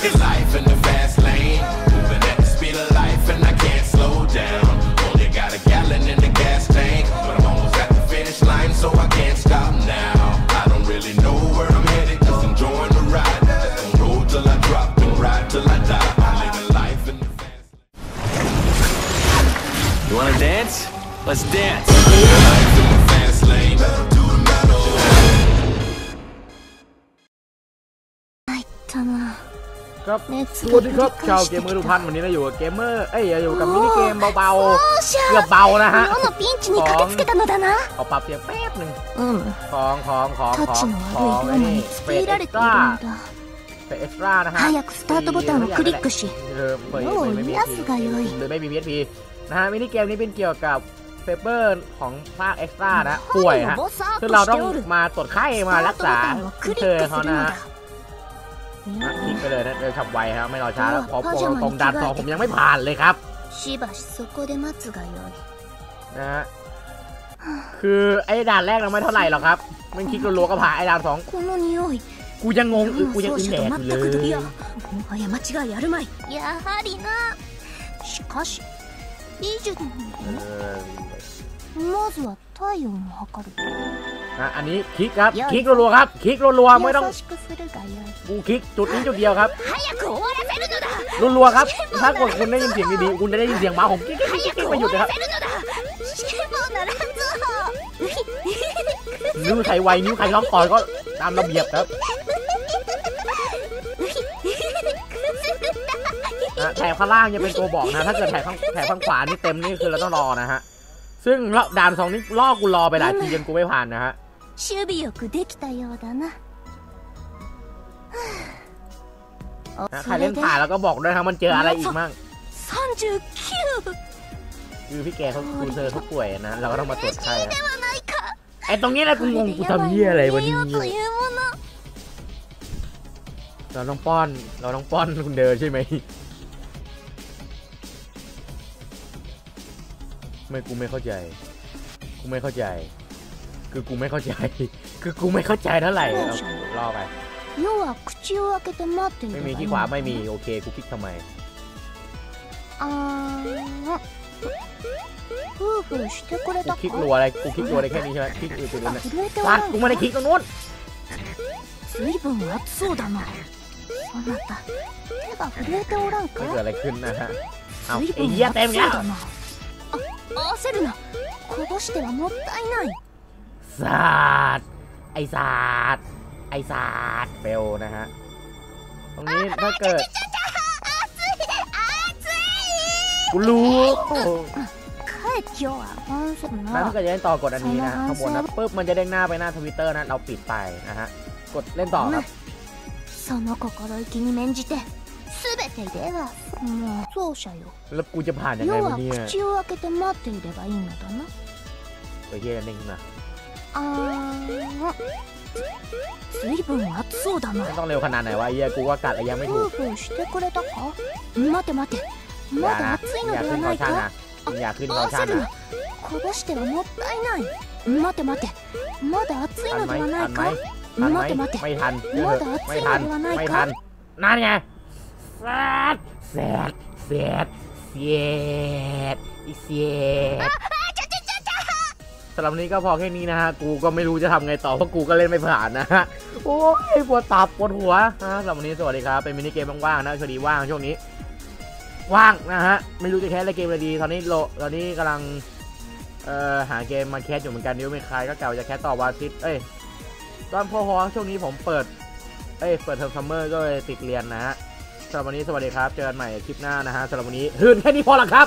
Living life in the fast lane. Moving at the speed of life and I can't slow down. Only got a gallon in the gas tank. But I'm almost at the finish line, so I can't stop now. I don't really know where I'm headed, just enjoying the ride. Just gonna roll till I drop and ride till I die. I'm living life in the fast You wanna dance? Let's dance. life in the ครับสวัสดีครับชาวเกมเมอร์ทุกท่านวันนี้เราอยู่กับเกมเมอร์เอ้ยอยู่กับมินิเกมเบาๆเกือบเบานะฮะของเอาปรับเสียงแป๊บหนึ่งของของของของของไอ้นี่เฟสเอ็กซ์ตร้าเฟสเอ็กซ์ตร้านะฮะเออเปิดไม่มีหรือไม่มีพีเอสพีนะฮะมินิเกมนี้เป็นเกี่ยวกับเฟเบอร์ของภาคเอ็กซ์ตร้านะป่วยฮะคือเราต้องมาตรวจไข้มารักษาเธอเขานะฮะ นะคลิกไปเลยนะเดินฉับไวครับไม่รอช้าแล้ว เออ ขอ พา โป จาร ตรง に ด่าน 着替えて สองผมยังไม่ผ่านเลยครับ しばしそこで待つがよい นะฮะคือไอ้ด่านแรกเราไม่เท่าไหร่หรอกครับมันคลิกรัวๆก็ผ่านไอ้ด่านสอง この匂い กูยังงงอึกูยัง 奏 อึน 者 แด と ก 全 อยู่ く เล い ย やもはや間違いあるまいやはりなしかし美術 เออ まずは体温を測る อะอันนี้คลิกครับ คลิกรัวๆครับ คลิกรัวๆไม่ต้องกูคลิกจุดนี้จุดเดียวครับรัวๆครับ ถ้ากดคุณได้ยินเสียงดีๆคุณจะได้ยินเสียงหมาของกิ๊กกิ๊กไม่หยุดนะครับนิ้วใครไวนิ้วใครร้องก่อนก็ตามระเบียบครับแถบข้างล่างจะเป็นตัวบอกนะ ถ้าเกิดแถบข้างแถบข้างขวานี่เต็มนี่คือเราต้องรอนะฮะ ซึ่งด่านสองนี้ล่อกูรอไปหลายทีจนกูไม่ผ่านนะฮะ 守備よくできたようだな นะใครเล่นผ่านแล้วก็บอกด้วยครับมันเจออะไรอีกมั่ง 39 คือพี่แกเขาคูเซอร์เขาป่วยนะ เราก็ต้องมาตรวจไข้นะ ではないか ไอ้ตรงนี้แหละกูงงกูทำเหี้ยอะไรวะ 見 เนี่ ようと ย いうもの เราต้องป้อน เราต้องป้อนคุณเดินใช่ไหมไม่กูไม่เข้าใจ กูไม่เข้าใจ คือกูไม่เข้าใจ คือกูไม่เข้าใจเท่าไหร่เรารอไป 要は口を開けて待っていれ ไม่ ば มี いい ที่ขวาไม่มีโอเคกูคลิกทำไม あー夫婦してくれ กู た คลิก か รัวอะไรกูคลิกรัวได้แค่นี้ใช่ไหมคลิกอื่น 手 ๆ が นะ 震えてお ปั ら ด ん กูไม่ได้คลิกตรงนู้น 随分熱そうだなそなた手が震えておらん ไม่ か เกิดอะไรขึ้นนะฮะเอา 随 ไอ้ 分 เหี้ย 熱 เต็ม そう แล้ว だなあ焦るなこぼしてはもったいない ศาสตร์ไอศาสตร์ไอศาสตร์เฟลนะฮะ ตรงนี้ถ้าเกิดกูรู้แล้วถ้าเกิดจะเล่นต่อกดอันนี้นะข้างบนนะปุ๊บมันจะเด้งหน้าไปหน้าทวิตเตอร์นะเราปิดไปนะฮะ กดเล่นต่อครับแล้วกูจะผ่านยังไงวะเนี่ยเฮ้ยเฮ้ยเด้งขึ้นมา あーずいぶん熱そうだ ไม่ な ต้องเร็วขนาดไหนวะไอ้เฮียกูว่ากัดอะไรยังไม่ถูก 夫婦してくれたか待て待て อย่า まだ นะ 熱いの อย่า で ขึ้ は น な เขา い ช่าง か นะมึงอย่าขึ้นเขาช่าง 焦る นะ なこぼしてはもったいない待て待てまだ熱い ทัน の ไหม ではな ทั い นไหม か ทันไหม 待て待て ไม่ทันเออ まだ ไม่ 熱い ทัน のではな ไม่ い ทัน か นั่นไงแซดแซดแซดเสียดอีเสียด สำหรับนี้ก็พอแค่นี้นะฮะ กูก็ไม่รู้จะทำไงต่อเพราะกูก็เล่นไม่ผ่านนะฮะ โอ้ยปวดตับปวดหัวนะสำหรับวันนี้สวัสดีครับ เป็นมินิเกมว่างๆนะพอดีว่างช่วงนี้ ว่างนะฮะ ไม่รู้จะแคสอะไรเกมอะไรดี ตอนนี้โล ตอนนี้กำลัง เอ่อ หาเกมมาแคสอยู่เหมือนกันนิ้วไม่คลายก็เก่าจะแคสต่อวาซิตเอ้ย ตอนพอฮอช่วงนี้ผมเปิด เอ้ย เปิดเทอมซัมเมอร์ก็เลยติดเรียนนะฮะสำหรับวันนี้สวัสดีครับ เจอกันใหม่คลิปหน้านะฮะสำหรับวันนี้หื่นแค่นี้พอละครับ